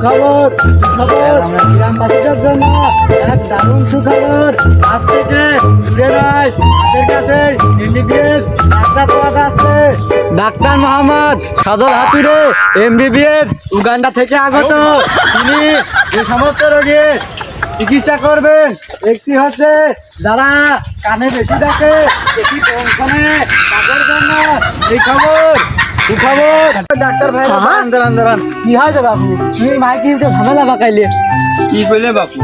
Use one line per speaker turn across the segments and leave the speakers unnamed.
সুখবর সুখবর। গ্রামবাসীদের জন্য এক দারুণ সুখবর। আজ থেকে দূরে নয় হাতের কাছে এমবিবিএস ডাক্তার পাওয়া যাচ্ছে ডাক্তার মোহাম্মদ সদর হাতুরে এমবিবিএস, উগান্ডা থেকে আগত। তিনি যে সমস্ত রোগীর চিকিৎসা করবেন। একটি হচ্ছে যারা কানে বেশি থাকে বেশি কম তাদের জন্য। এই খবর সুখবর ডাক্তার ভাই দাঁড়ান দাঁড়ান কি হয়েছে বাবু তুমি মাইকে উঠে ঝামেলা পাকাইলে
কি কইলে বাপু?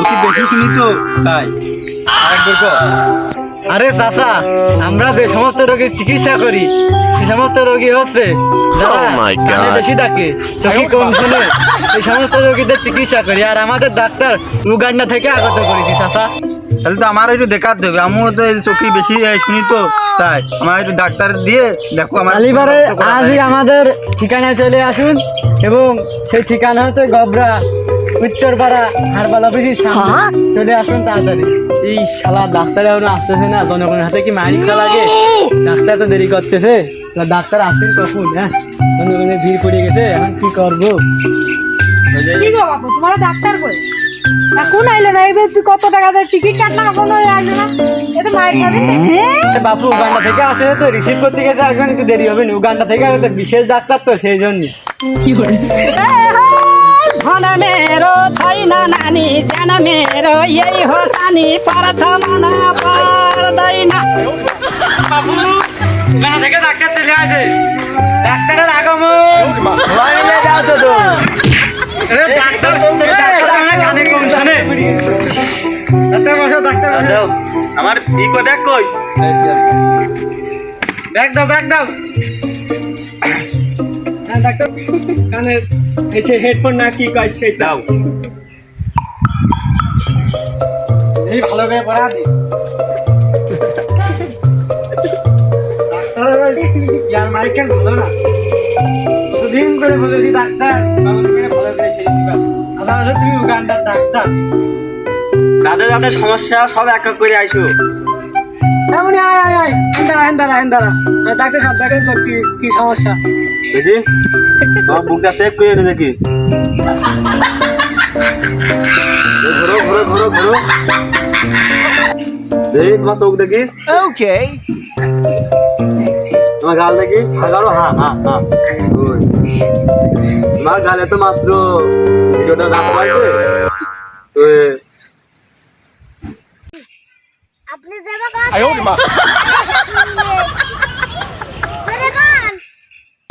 তোকে বেশি শুনি তো তাই। আরেকবার
আরে চাচা আমরা যে সমস্ত রোগীর চিকিৎসা করি সে সমস্ত রোগী হচ্ছে যারা
Oh my God.
কানে বেশি থাকে চোখে কম শুনে। এই সমস্ত রোগীদের চিকিৎসা করি আর আমাদের ডাক্তার উগান্ডা থেকে আগত করেছি চাচা।
তাহলে তো আমার একটু দেখাতে দেবে আমিও তো এই চোখে বেশি শুনি তো তাই। আমার একটু ডাক্তার দিয়ে দেখো আমার
আলিবারে আজই আমাদের ঠিকানায় চলে আসুন এবং সেই ঠিকানা হচ্ছে গবরা উত্তরপাড়া হারবাল অফিসের সামনে। চলে আসুন তাড়াতাড়ি। এই শালা ডাক্তার এখন আসতেছে না জনগণের হাতে কি মারি লাগে? ডাক্তার তো দেরি করতেছে। ডাক্তার আসছেন কখন হ্যাঁ? জনগণের ভিড় পড়ে গেছে এখন কি করব?
কি গো বাপু তোমার ডাক্তার কই? এখন আইলো না এবার তুই কত টাকা দিয়ে টিকিট কাটলাম এখনো আইলো না এটা মায়ের খাবে
এ বাপু উগান্ডা থেকে আসে তো রিসিভ করতে গেছে এখন একটু দেরি হবে না উগান্ডা থেকে আসে তো বিশেষ ডাক্তার তো সেই জন্য
धन मेरो छैन नानी ज्यान मेरो यही हो सानी पर्छ मन पर्दैन
বাবু উগান্ডা থেকে ডাক্তার চলে আসে ডাক্তারের আগমন সবাই মিলে যাচ্ছো তো আরে ডাক্তার ডাক্তার
আমার ইকো দেখ কই?
ব্যাগ দাও ব্যাগ দাও। হ্যাঁ ডাক্তার কানে এসে হেডফোন না কি সেই দাও। এই ভালো করে পড়া দি। ডাক্তারের ওই ইয়ার মাইকেল ভালো না। দুদিন করে বলেছি ডাক্তার ভালো করে ভালো করে সেই দিবা দাদা তুমি উগান্ডার ডাক্তার।
যাদের যাদের সমস্যা সব এক এক করে আইসো।
এমনি আয় আয় আয়। হেন্দারা হেন্দারা হেন্দারা ডাক্তার সাহেব দেখেন তো কি কি সমস্যা।
বুঝি তোমার বুকটা সেভ করে নে দেখি। ঘোরো ঘোরো ঘোরো ঘোরো। দেখি তোমার চোখ দেখি।
Okay.
তোমার গাল দেখি। হাগারো হ্যাঁ হ্যাঁ হ্যাঁ ওই। তোমার গালে তো মাত্র ভিডিওটা রাখা পাইছে তো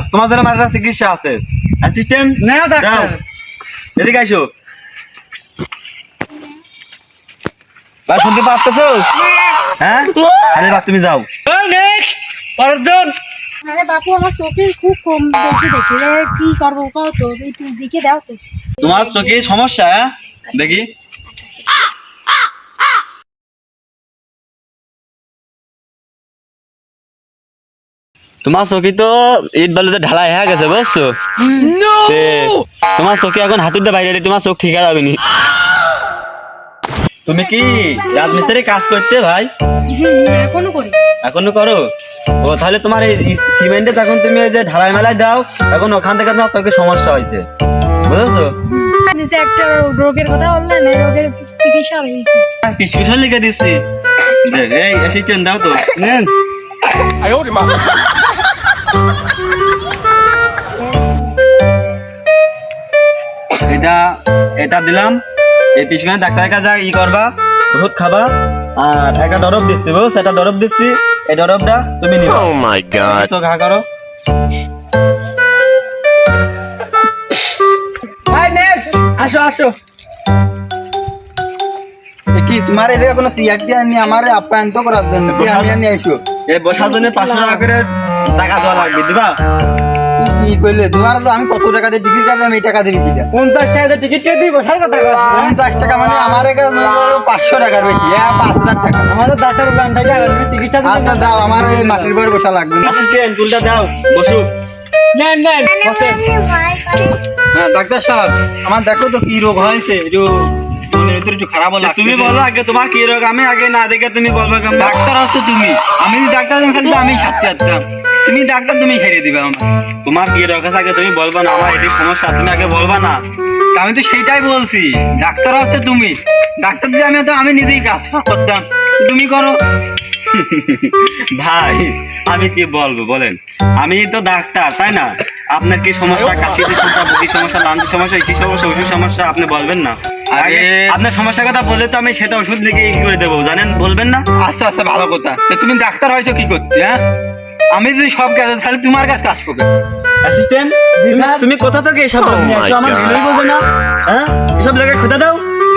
তোমার জন্য আমার চিকিৎসা আছে। অ্যাসিস্ট্যান্ট
না ডাক্তার।
এদিকে আইসো। ভাই শুনতে পাচ্ছো হ্যাঁ? আরে বাপ তুমি যাও।
নেক্সট পরেরজন
আরে বাপু আমার চোখে খুব কম বেশি দেখি। কি করব কও তো? একটু দিকে দাও তো।
তোমার চোখে সমস্যা হ্যাঁ? দেখি। তোমার চকি তো ইট বালুতে ঢালাই হয়ে গেছে বুঝছ? তোমার চকি এখন হাতুর দিয়ে বাইরে তোমার চোখ ঠিক আছে তুমি কি রাজমিস্ত্রি কাজ করতে ভাই?
এখনও করি।
এখনও করো? ও তাহলে তোমার এই সিমেন্টে যখন তুমি ওই যে ঢালাই মেলায় দাও এখন ওখান থেকে তোমার চোখে সমস্যা হয়েছে। বুঝেছ?
মানে নিজে একটা রোগের কথা বললেন এই রোগের চিকিৎসা
প্রেসক্রিপশন লিখে দিছি এই অ্যাসিস্ট্যান্ট দাও তো। নেন।
ওরে মা।
এটা এটা দিলাম। এই পিছনে ডাক্তারের কাছে ই করবা ওষুধ খাবা আর একটা ডরব দিচ্ছি বুঝছ? একটা ডরব দিচ্ছি এই ডরবটা তুমি নিবা।
Oh my God.
চোখ হা করো।
ভাই নেক্সট আসো আসো।
কি তোমার এদিকে কোনো সিআরটি আনি আমার আপ্যায়ন্ত করার জন্য আমি আনি আইসো
এই বসার জন্য পাঁচশো টাকা করে টাকা দেওয়া লাগবে দিবা?
কি কইলে তোমার তো আমি কত টাকা দিয়ে টিকিট কাটলাম এই টাকা
পঞ্চাশ টাকা টিকিট কেটে দিব বসার কথা
পঞ্চাশ টাকা মানে আমার পাঁচশো টাকার বেশি হ্যাঁ পাঁচ হাজার টাকা।
ডাক্তার থেকে চিকিৎসা
আচ্ছা দাও আমার এই মাটির বাড়ি বসা লাগবে। না
অ্যাসিস্ট্যান্ট টুলটা দাও বসু।
নেন নেন বসেন
হ্যাঁ ডাক্তার সাহেব আমার দেখো তো কি রোগ হয়েছে খারাপ লাগছে
তুমি বলো আগে তোমার কি রোগ আমি আগে না দেখে তুমি বলব
ডাক্তার হচ্ছে তুমি। আমি ডাক্তার আমি সাথে আসতাম। তুমি ডাক্তার তুমি খেয়ে দিবে আমার
তোমার কি রোগ আছে আগে তুমি বলবা না আমার এটি সমস্যা তুমি আগে বলবা না।
আমি তো সেইটাই বলছি। ডাক্তার হচ্ছে তুমি। ডাক্তার দিয়ে আমি তো আমি নিজেই কাজ করতাম। তুমি করো।
ভাই আমি কি বলব বলেন? আমি তো ডাক্তার তাই না? আপনার কি সমস্যা? কাশিতে সমস্যা বুকি সমস্যা লান্তি সমস্যা এই সমস্যা ওষুধ সমস্যা আপনি বলবেন না। আগে আপনার সমস্যার কথা বললে তো আমি সেটা ওষুধ লিখে করে দেবো জানেন? বলবেন না?
আচ্ছা আচ্ছা ভালো কথা। তুমি ডাক্তার হয়েছো কি করতে হ্যাঁ? আমি যদি সব কাজে তাহলে তোমার কাছে কাজ করবে
অ্যাসিস্ট্যান্ট তুমি কোথা থেকে এসব
Oh
নিয়ে
my
আমার. ভিডিও বলবে না। হ্যাঁ? এসব জায়গায় খোঁজা দাও।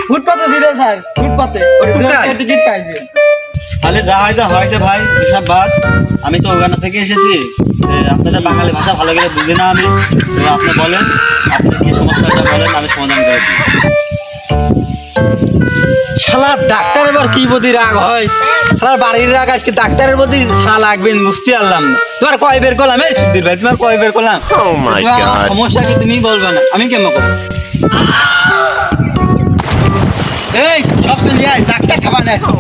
ফুটপাতে দিলেন স্যার ফুটপাতে। টিকিট পাইছে
তাহলে যা হয় যা হয়েছে ভাই এসব বাদ। আমি তো ওখানে থেকে এসেছি। আপনাদের বাঙালি ভাষা ভালো করে বুঝি না আমি। তো আপনি বলেন আপনার কি সমস্যাটা বলেন আমি সমাধান করে দিই।
শালা ডাক্তারের এবার কি বদি রাগ হয়? শালার বাড়ির রাগ আজকে ডাক্তারের প্রতি শালা লাগবেন বুঝতে পারলাম না। তোমার কয় বের করলাম? এই সুধীর ভাই তোমার কয় বের করলাম?
Oh.
সমস্যা কি তুমি বলবে না। আমি কেমন করব? এই সব চলে যায় ডাক্তার খাবার নেই
Oh.